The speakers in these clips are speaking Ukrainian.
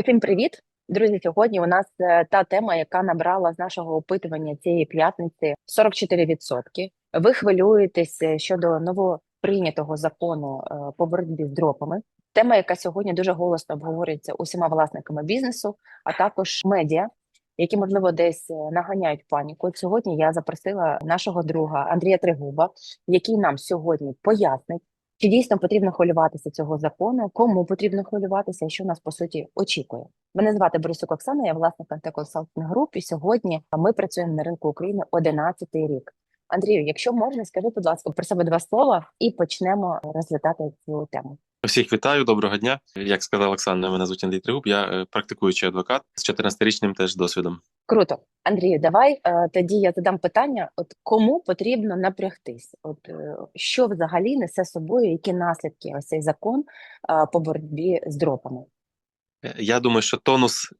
Усім привіт, друзі. Сьогодні у нас е, та тема, яка набрала з нашого опитування цієї п'ятниці 44%. Ви хвилюєтесь е, щодо новоприйнятого закону е, по боротьбі з дропами. Тема, яка сьогодні дуже голосно обговорюється усіма власниками бізнесу, а також медіа, які можливо десь наганяють паніку. Сьогодні я запросила нашого друга Андрія Тригуба, який нам сьогодні пояснить. Чи дійсно потрібно хвилюватися цього закону? Кому потрібно хвилюватися, і що нас по суті очікує? Мене звати Борисюк Оксана, я власник антиконсалтинг груп. І сьогодні ми працюємо на ринку України 11-й рік. Андрію, якщо можна, скажи, будь ласка, про себе два слова, і почнемо розглядати цю тему. Всіх вітаю, доброго дня. Як сказав Оксана, мене звуть Андрій Тригуб, я е, практикуючий адвокат з 14-річним теж досвідом. Круто, Андрію, давай е, тоді я задам питання: от кому потрібно напрягтись? От е, що взагалі несе собою, які наслідки ось цей закон по боротьбі з дропами? Я думаю, що тонус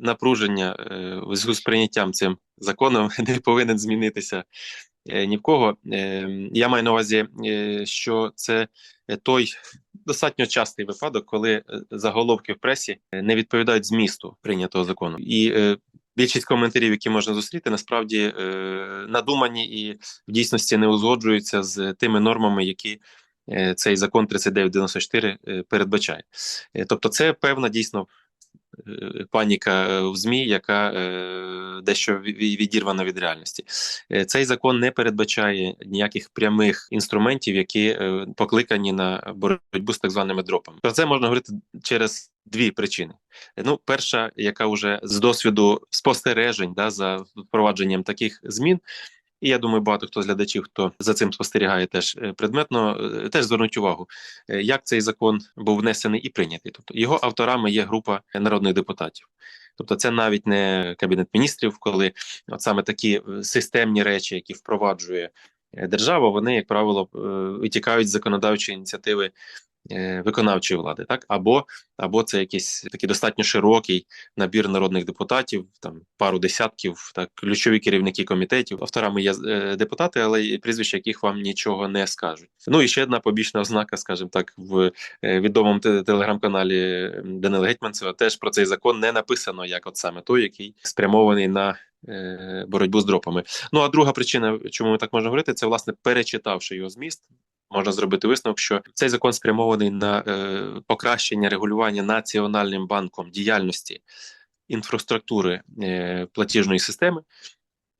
напруження зв'язку з прийняттям цим законом не повинен змінитися ні в кого. Е, Я маю на увазі, що це той достатньо частий випадок, коли е, заголовки в пресі е, не відповідають змісту прийнятого закону. І е, більшість коментарів, які можна зустріти, насправді е, надумані і в дійсності не узгоджуються з тими нормами, які е, цей закон 3994 е, передбачає. Е, Тобто, це певна дійсно паніка е, в ЗМІ, яка е, дещо ві- ві- відірвана від реальності. Е, Цей закон не передбачає ніяких прямих інструментів, які е, покликані на боротьбу з так званими дропами. Про це можна говорити через дві причини. Е, Ну, перша, яка вже з досвіду спостережень да, за впровадженням таких змін. І я думаю, багато хто з глядачів, хто за цим спостерігає, теж е, предметно, е, теж звернуть увагу, е, як цей закон був внесений і прийнятий. Тобто його авторами є група народних депутатів. Тобто, це навіть не кабінет міністрів, коли от саме такі системні речі, які впроваджує держава, вони, як правило, витікають з законодавчої ініціативи виконавчої влади, так або або це якийсь такий достатньо широкий набір народних депутатів, там пару десятків, так ключові керівники комітетів. Авторами є е, депутати, але прізвища яких вам нічого не скажуть. Ну і ще одна побічна ознака, скажімо так, в е, відомому телеграм-каналі Данила Гетьманцева теж про цей закон не написано, як от саме той, який спрямований на е, боротьбу з дропами. Ну а друга причина, чому ми так можемо говорити, це власне перечитавши його зміст. Можна зробити висновок, що цей закон спрямований на е, покращення регулювання національним банком діяльності інфраструктури е, платіжної системи.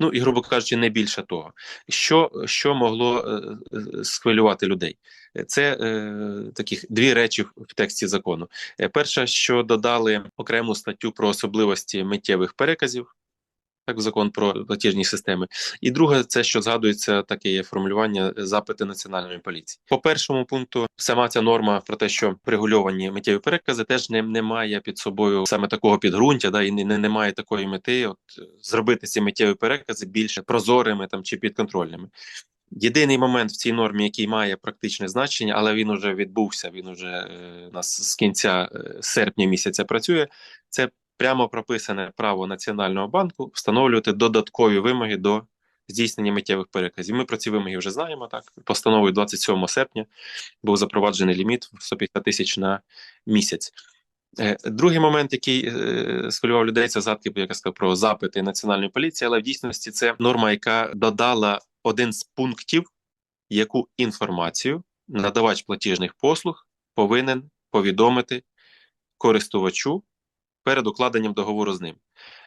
Ну і, грубо кажучи, не більше того, що, що могло е, е, схвилювати людей. Це е, таких дві речі в тексті закону. Перше, що додали окрему статтю про особливості миттєвих переказів, так закон про платіжні системи. І друге, це що згадується таке є формулювання е, запити національної поліції. По першому пункту, сама ця норма про те, що регульовані миттєві перекази, теж не, не має під собою саме такого підґрунтя, да і не, не, має такої мети, от е, зробити ці миттєві перекази більш прозорими там чи підконтрольними. Єдиний момент в цій нормі, який має практичне значення, але він уже відбувся. Він уже е, нас з кінця е, серпня місяця працює. Це прямо прописане право Національного банку встановлювати додаткові вимоги до здійснення миттєвих переказів. Ми про ці вимоги вже знаємо. Так, постановою 27 серпня був запроваджений ліміт в 150 тисяч на місяць. Е, Другий момент, який е, схвилював людей, це згадки, як я сказав, про запити національної поліції, але в дійсності це норма, яка додала один з пунктів, яку інформацію надавач платіжних послуг повинен повідомити користувачу перед укладенням договору з ним.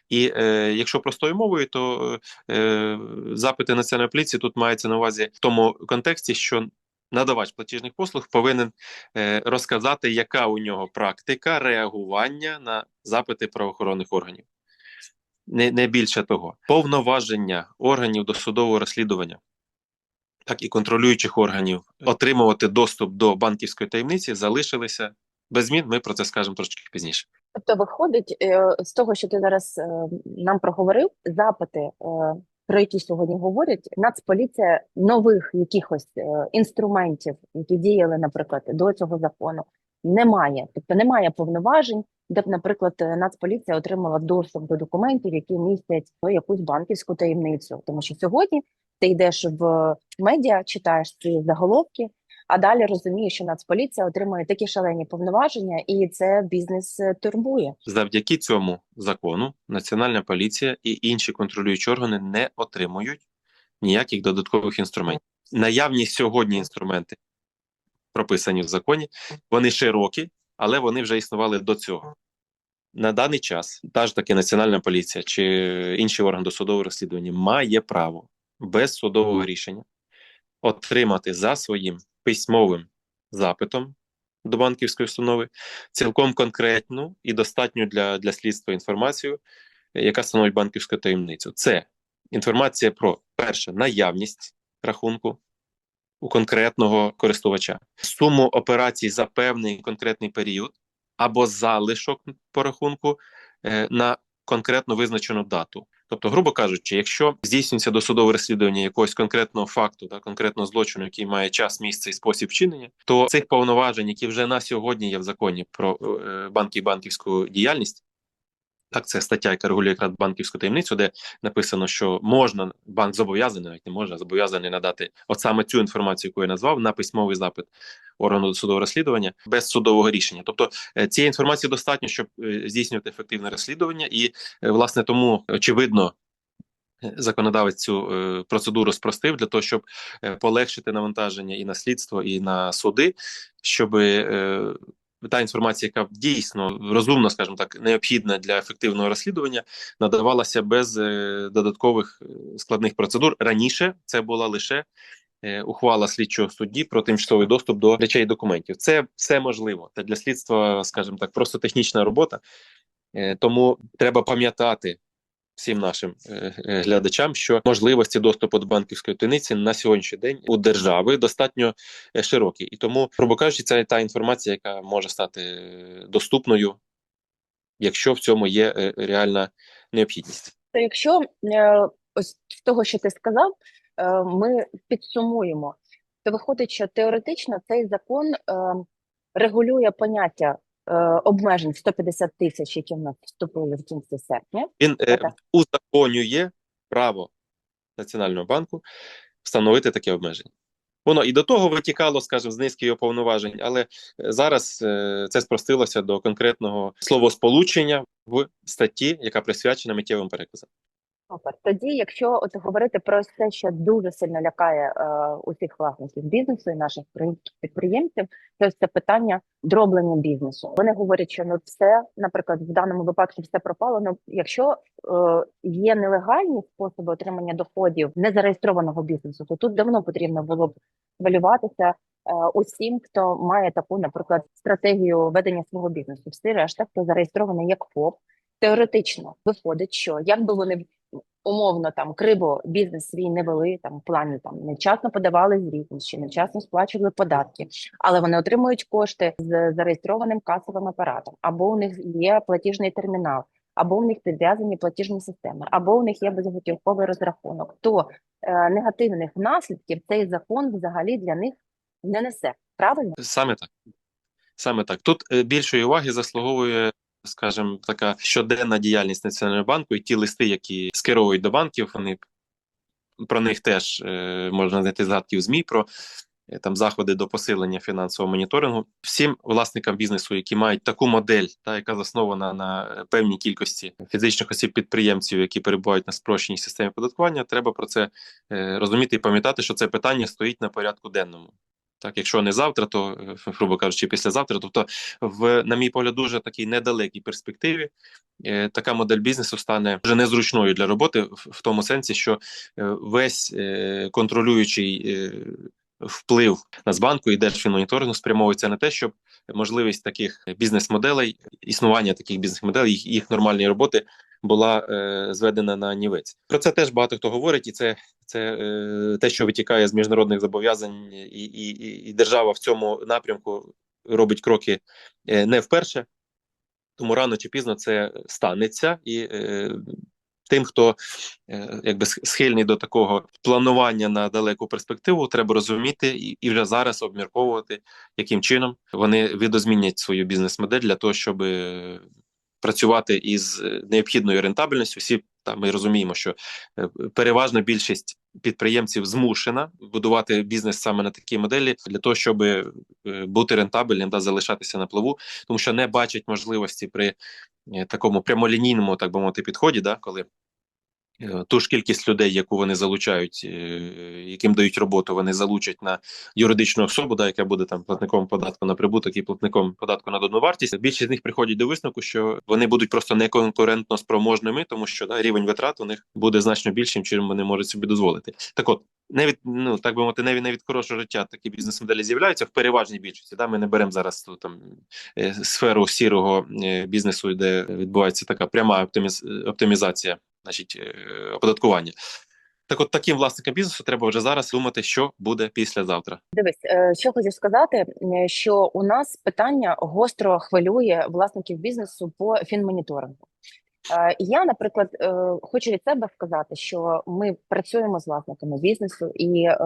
І е, якщо простою мовою, то е, запити національної поліції тут мається на увазі в тому контексті, що надавач платіжних послуг повинен е, розказати, яка у нього практика реагування на запити правоохоронних органів. Не, не більше того, повноваження органів досудового розслідування, так і контролюючих органів отримувати доступ до банківської таємниці залишилися без змін. Ми про це скажемо трошки пізніше. Тобто, виходить е, з того, що ти зараз е, нам проговорив, запити, е, про які сьогодні говорять, Нацполіція нових якихось е, інструментів, які діяли, наприклад, до цього закону, немає. Тобто немає повноважень, де б, наприклад, Нацполіція отримала доступ до документів, які містять ну, якусь банківську таємницю. Тому що сьогодні ти йдеш в медіа, читаєш ці заголовки. А далі розумію, що Нацполіція отримує такі шалені повноваження, і це бізнес е, турбує. Завдяки цьому закону Національна поліція і інші контролюючі органи не отримують ніяких додаткових інструментів. Наявні сьогодні інструменти прописані в законі, вони широкі, але вони вже існували до цього. На даний час та ж таки Національна поліція чи інший орган досудового розслідування має право без судового рішення отримати за своїм письмовим запитом до банківської установи цілком конкретну і достатню для, для слідства інформацію, яка становить банківську таємницю. Це інформація про перше наявність рахунку у конкретного користувача, суму операцій за певний конкретний період або залишок по рахунку е, на конкретно визначену дату. Тобто, грубо кажучи, якщо здійснюється досудове розслідування якогось конкретного факту, та конкретного злочину, який має час, місце і спосіб вчинення, то цих повноважень, які вже на сьогодні є в законі про е, банки і банківську діяльність. Так, це стаття, яка регулює якраз банківську таємницю, де написано, що можна банк зобов'язаний, навіть не може, зобов'язаний надати от саме цю інформацію, яку я назвав, на письмовий запит органу досудового розслідування без судового рішення. Тобто е, цієї інформації достатньо, щоб е, здійснювати ефективне розслідування, і е, власне тому очевидно. Законодавець цю е, процедуру спростив для того, щоб е, полегшити навантаження і на слідство, і на суди, щоб е, та інформація, яка дійсно розумна, скажімо так, необхідна для ефективного розслідування, надавалася без е, додаткових е, складних процедур. Раніше це була лише е, ухвала слідчого судді про тимчасовий доступ до речей і документів. Це все можливо. Та для слідства, скажімо так, просто технічна робота. Тому треба пам'ятати всім нашим е, е, глядачам, що можливості доступу до банківської таємниці на сьогоднішній день у держави достатньо е, широкі, і тому, грубо кажучи, це та інформація, яка може стати доступною, якщо в цьому є реальна необхідність. Якщо ось з того, що ти сказав, ми підсумуємо, то виходить, що теоретично цей закон регулює поняття обмежень 150 тисяч, які в нас вступили в кінці серпня. Він е, узаконює право Національного банку встановити таке обмеження. Воно і до того витікало, скажімо, з низки його повноважень, але е, зараз е, це спростилося до конкретного словосполучення в статті, яка присвячена миттєвим переказам. Супер. Тоді, якщо от говорити про те, що дуже сильно лякає е, усіх власників бізнесу і наших при- підприємців, то це питання дроблення бізнесу. Вони говорять, що ну все, наприклад, в даному випадку все пропало. Ну якщо е, є нелегальні способи отримання доходів незареєстрованого бізнесу, то тут давно потрібно було б хвилюватися е, усім, хто має таку, наприклад, стратегію ведення свого бізнесу. Всі решта, хто зареєстрований як ФОП, теоретично виходить, що як би вони умовно там криво бізнес свій не вели там плані там невчасно подавали звітність чи невчасно сплачували податки, але вони отримують кошти з зареєстрованим касовим апаратом, або у них є платіжний термінал, або у них підв'язані платіжні системи, або у них є безготівковий розрахунок. То е, негативних наслідків цей закон взагалі для них не несе. Правильно? Саме так. Саме так. Тут е, більшої уваги заслуговує, скажімо, така щоденна діяльність Національного банку і ті листи, які скеровують до банків, вони про них теж е, можна знайти згадки в ЗМІ про е, там заходи до посилення фінансового моніторингу. Всім власникам бізнесу, які мають таку модель, та яка заснована на е, певній кількості фізичних осіб підприємців, які перебувають на спрощеній системі податкування, треба про це е, розуміти і пам'ятати, що це питання стоїть на порядку денному. Так, якщо не завтра, то е, грубо кажучи, післязавтра. Тобто, в на мій погляд, дуже такій недалекій перспективі е, така модель бізнесу стане вже незручною для роботи, в, в тому сенсі, що е, весь е, контролюючий е, вплив Нацбанку і Держфінмоніторингу спрямовується на те, щоб можливість таких бізнес-моделей, існування таких бізнес-моделей, їх, їх нормальної роботи була е, зведена на нівець. Про це теж багато хто говорить, і це це е, те, що витікає з міжнародних зобов'язань, і, і, і, держава в цьому напрямку робить кроки е, не вперше, тому рано чи пізно це станеться і. Е, Тим, хто е, якби сх- схильний до такого планування на далеку перспективу, треба розуміти і, вже зараз обмірковувати, яким чином вони видозмінять свою бізнес-модель для того, щоб працювати із е, необхідною рентабельністю. Всі там ми розуміємо, що е, переважна більшість підприємців змушена будувати бізнес саме на такій моделі для того, щоб бути рентабельним та залишатися на плаву, тому що не бачать можливості при такому прямолінійному, так би мовити, підході, да, коли е, ту ж кількість людей, яку вони залучають, е, яким дають роботу, вони залучать на юридичну особу, да, яка буде там платником податку на прибуток і платником податку на додану вартість. Більшість з них приходять до висновку, що вони будуть просто неконкурентно спроможними, тому що да, рівень витрат у них буде значно більшим, чим вони можуть собі дозволити. Так от. Не від ну так би мовити, не від, хорошого життя такі бізнес-моделі з'являються в переважній більшості. Да, ми не беремо зараз ту там е, сферу сірого е, бізнесу, де відбувається така пряма оптиміз, оптимізація, значить е, оподаткування. Так, от таким власникам бізнесу треба вже зараз думати, що буде післязавтра. Дивись, що хочу сказати, що у нас питання гостро хвилює власників бізнесу по фінмоніторингу. Е, Я, наприклад, е, хочу від себе сказати, що ми працюємо з власниками бізнесу, і е,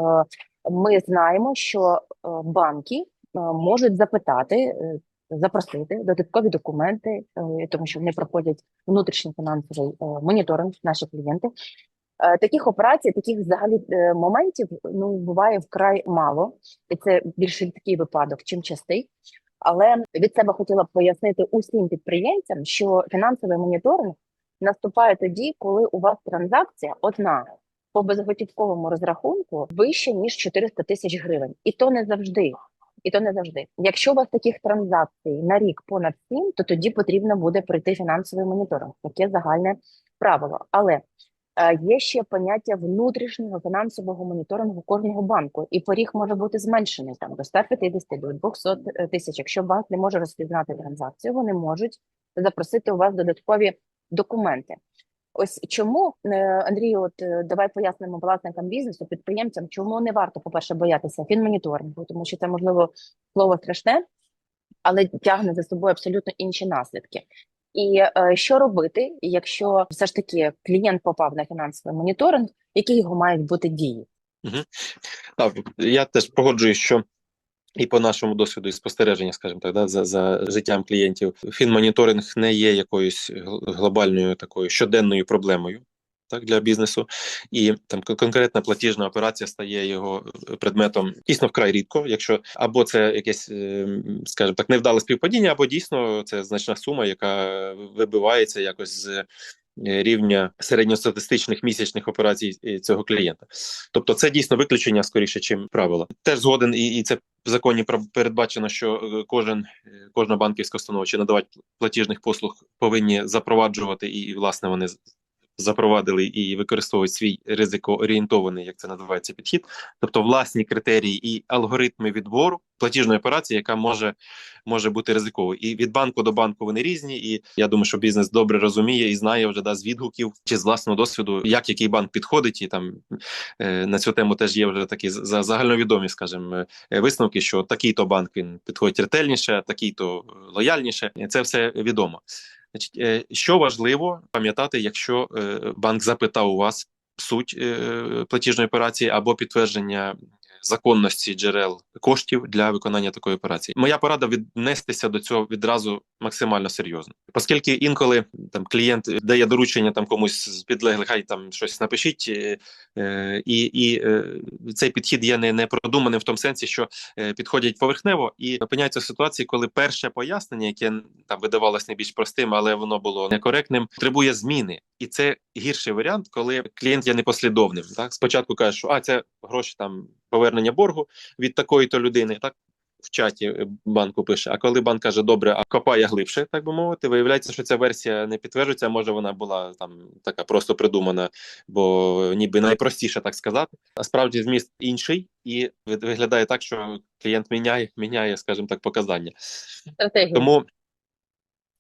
ми знаємо, що банки можуть запитати, запросити додаткові документи, тому що вони проходять внутрішній фінансовий моніторинг, наші клієнти. Таких операцій, таких взагалі моментів ну буває вкрай мало, і це більше такий випадок, чим частий. Але від себе хотіла б пояснити усім підприємцям, що фінансовий моніторинг наступає тоді, коли у вас транзакція одна по безготівковому розрахунку вище ніж 400 тисяч гривень, і то не завжди. І то не завжди. Якщо у вас таких транзакцій на рік понад 7, то тоді потрібно буде пройти фінансовий моніторинг. Таке загальне правило. Але є ще поняття внутрішнього фінансового моніторингу кожного банку, і поріг може бути зменшений там до 150, до 200 тисяч. Якщо банк не може розпізнати транзакцію, вони можуть запросити у вас додаткові документи. Ось чому е, Андрію, от е, давай пояснимо власникам бізнесу, підприємцям, чому не варто, по-перше, боятися фінмоніторингу, тому що це можливо слово страшне, але тягне за собою абсолютно інші наслідки. І е, що робити, якщо все ж таки клієнт попав на фінансовий моніторинг, які його мають бути дії? Так, я теж погоджуюсь, що і по нашому досвіду і спостереження, скажімо так, да, за, за життям клієнтів, фінмоніторинг не є якоюсь глобальною такою щоденною проблемою. Так, для бізнесу, і там конкретна платіжна операція стає його е, предметом дійсно вкрай рідко, якщо або це якесь, е, скажімо так, невдале співпадіння, або дійсно це значна сума, яка вибивається якось з е, рівня середньостатистичних місячних операцій цього клієнта. Тобто, це дійсно виключення скоріше, чим правило. Теж згоден, і, і це в законі передбачено, що кожен кожна банківська установа чи надавати платіжних послуг повинні запроваджувати, і, і власне вони запровадили і використовують свій ризикоорієнтований, як це називається, підхід, тобто власні критерії і алгоритми відбору платіжної операції, яка може, може бути ризиковою. І від банку до банку вони різні. І я думаю, що бізнес добре розуміє і знає вже да, з відгуків чи з власного досвіду, як який банк підходить, і там е, на цю тему теж є вже такі за- загальновідомі, скажімо, е, висновки, що такий-то банк він підходить ретельніше, такий-то лояльніше. Це все відомо. Значить, е, що важливо пам'ятати, якщо е, банк запитав у вас суть е, платіжної операції або підтвердження законності джерел коштів для виконання такої операції. Моя порада віднестися до цього відразу максимально серйозно, оскільки інколи там клієнт дає доручення там комусь з підлеглих, хай там щось напишіть, е, е, і, і е, цей підхід є не, не продуманим в тому сенсі, що підходять поверхнево і опиняються в ситуації, коли перше пояснення, яке там видавалось найбільш простим, але воно було некоректним, потребує зміни, і це гірший варіант, коли клієнт є непослідовним. Так спочатку каже, що а це гроші там повернення боргу від такої то людини, так. В чаті банку пише, а коли банк каже, добре, а копає глибше, так би мовити, виявляється, що ця версія не підтверджується, може вона була там така просто придумана, бо ніби найпростіше так сказати. А справді зміст інший, і виглядає так, що клієнт міняє, міняє, скажімо так, показання. Стратегію. Тому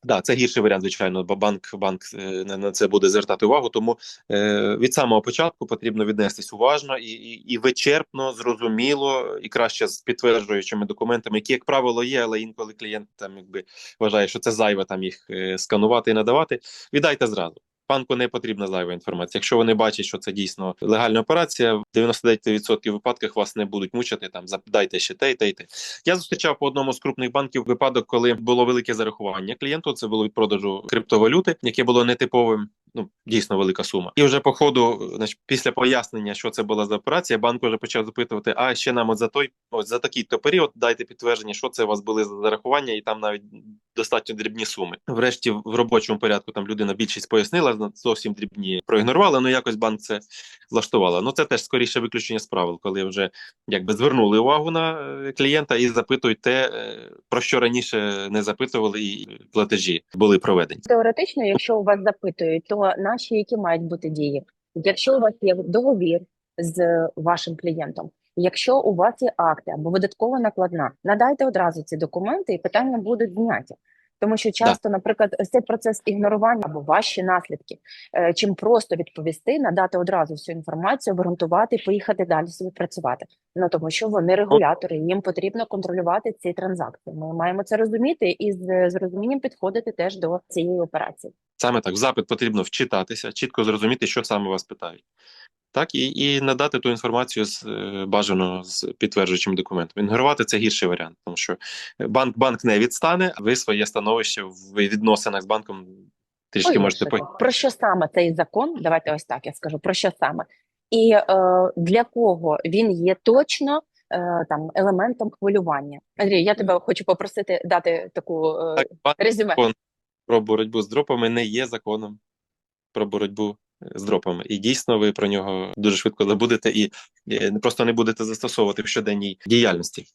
да, це гірший варіант, звичайно, бо банк, банк е, на, це буде звертати увагу. Тому е, від самого початку потрібно віднестись уважно і, і, і вичерпно, зрозуміло, і краще з підтверджуючими документами, які, як правило, є, але інколи клієнт там якби вважає, що це зайве там їх е, сканувати і надавати. Віддайте зразу. Банку не потрібна зайва інформація. Якщо вони бачать, що це дійсно легальна операція, в 99% випадках вас не будуть мучити. Там дайте ще те, те, те. Я зустрічав по одному з крупних банків випадок, коли було велике зарахування клієнту. Це було від продажу криптовалюти, яке було нетиповим. ну дійсно велика сума. І вже по ходу, значить, після пояснення, що це була за операція, банк вже почав запитувати: а ще нам от за той, ось за такий то період дайте підтвердження, що це у вас були за зарахування, і там навіть достатньо дрібні суми. Врешті, в робочому порядку там людина більшість пояснила, зовсім дрібні проігнорували. Ну якось банк це влаштувала. Ну це теж скоріше виключення з правил, коли вже якби звернули увагу на е, клієнта і запитують те, е, про що раніше не запитували, і платежі були проведені. Теоретично, якщо у вас запитують, то наші які мають бути дії? Якщо у вас є договір з вашим клієнтом, якщо у вас є акти або видаткова накладна, надайте одразу ці документи, і питання будуть зняті. Тому що часто, наприклад, цей процес ігнорування або ваші наслідки, е, чим просто відповісти, надати одразу всю інформацію, обґрунтувати, поїхати далі собі працювати. Ну тому що вони регулятори, їм потрібно контролювати ці транзакції. Ми маємо це розуміти і з з розумінням підходити теж до цієї операції. Саме так, в запит потрібно вчитатися, чітко зрозуміти, що саме вас питають. Так, і, і надати ту інформацію з е, бажано з підтверджуючим документом. Ігнорувати це гірший варіант, тому що банк банк не відстане, а ви своє становище в відносинах з банком трішки можете по про що саме цей закон? Давайте ось так я скажу про що саме, і е, для кого він є точно е, там елементом хвилювання. Андрій, я тебе хочу попросити дати таку е, Так, резюме. Закон. про боротьбу з дропами не є законом про боротьбу з дропами. І дійсно ви про нього дуже швидко забудете і е, просто не будете застосовувати в щоденній діяльності.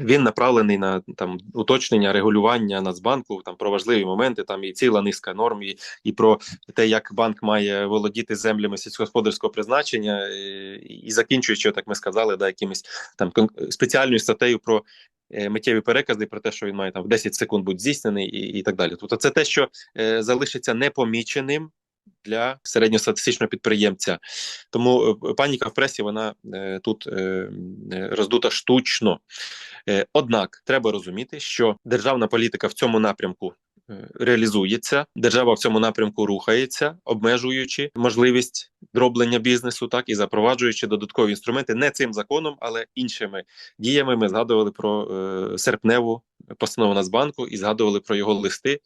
Він направлений на там уточнення регулювання Нацбанку там про важливі моменти. Там і ціла низка норм, і, і про те, як банк має володіти землями сільськогосподарського призначення, і, і закінчуючи, так ми сказали, да, якимось там спеціальною статтею про е, миттєві перекази, про те, що він має там в 10 секунд бути здійснений, і, і так далі. Тобто, це те, що е, залишиться непоміченим для середньостатистичного підприємця. Тому е, паніка в пресі вона е, тут е, роздута штучно. Однак треба розуміти, що державна політика в цьому напрямку реалізується. Держава в цьому напрямку рухається, обмежуючи можливість дроблення бізнесу, так і запроваджуючи додаткові інструменти не цим законом, але іншими діями. Ми згадували про е, серпневу постанову Нацбанку і згадували про його листи.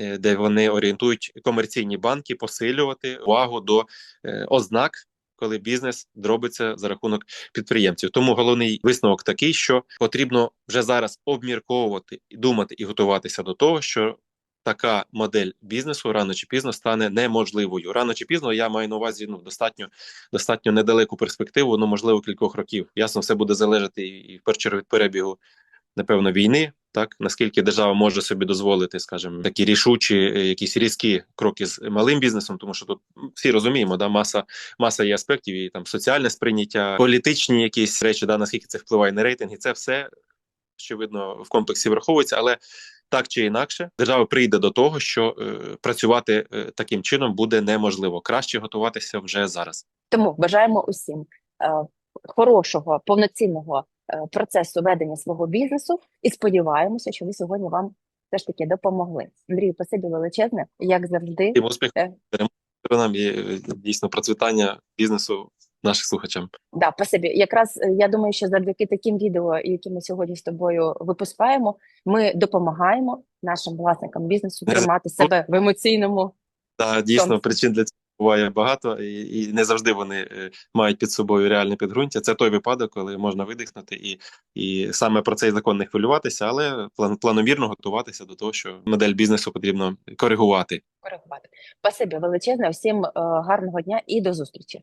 Е, Де вони орієнтують комерційні банки посилювати увагу до е, ознак, коли бізнес дробиться за рахунок підприємців. Тому головний висновок такий, що потрібно вже зараз обмірковувати думати і готуватися до того, що така модель бізнесу рано чи пізно стане неможливою. Рано чи пізно я маю на увазі ну достатньо достатньо недалеку перспективу, ну можливо кількох років. Ясно, все буде залежати і в першу чергу від перебігу, напевно, війни. Так наскільки держава може собі дозволити, скажімо, такі рішучі, е, якісь різкі кроки з малим бізнесом, тому що тут всі розуміємо, да, маса маса є аспектів, і там соціальне сприйняття, політичні якісь речі, да, наскільки це впливає на рейтинг, і це все очевидно в комплексі враховується, але так чи інакше, держава прийде до того, що е, працювати е, таким чином буде неможливо. Краще готуватися вже зараз. Тому бажаємо усім е, хорошого, повноцінного процесу ведення свого бізнесу і сподіваємося, що ми сьогодні вам все ж таки допомогли. Андрію, спасибі величезне, як завжди. Тим успіху Е. сторонам і е, дійсно процвітання бізнесу наших слухачам. Да, спасибі. Якраз е, я думаю, що завдяки таким відео, які ми сьогодні з тобою випускаємо, ми допомагаємо нашим власникам бізнесу тримати себе в емоційному. Та дійсно причин для цього буває багато, і, і не завжди вони е, мають під собою реальне підґрунтя. Це той випадок, коли можна видихнути, і, і саме про цей закон не хвилюватися, але план, планомірно готуватися до того, що модель бізнесу потрібно коригувати. Коригувати. Спасибі величезне. Всім е, гарного дня і до зустрічі.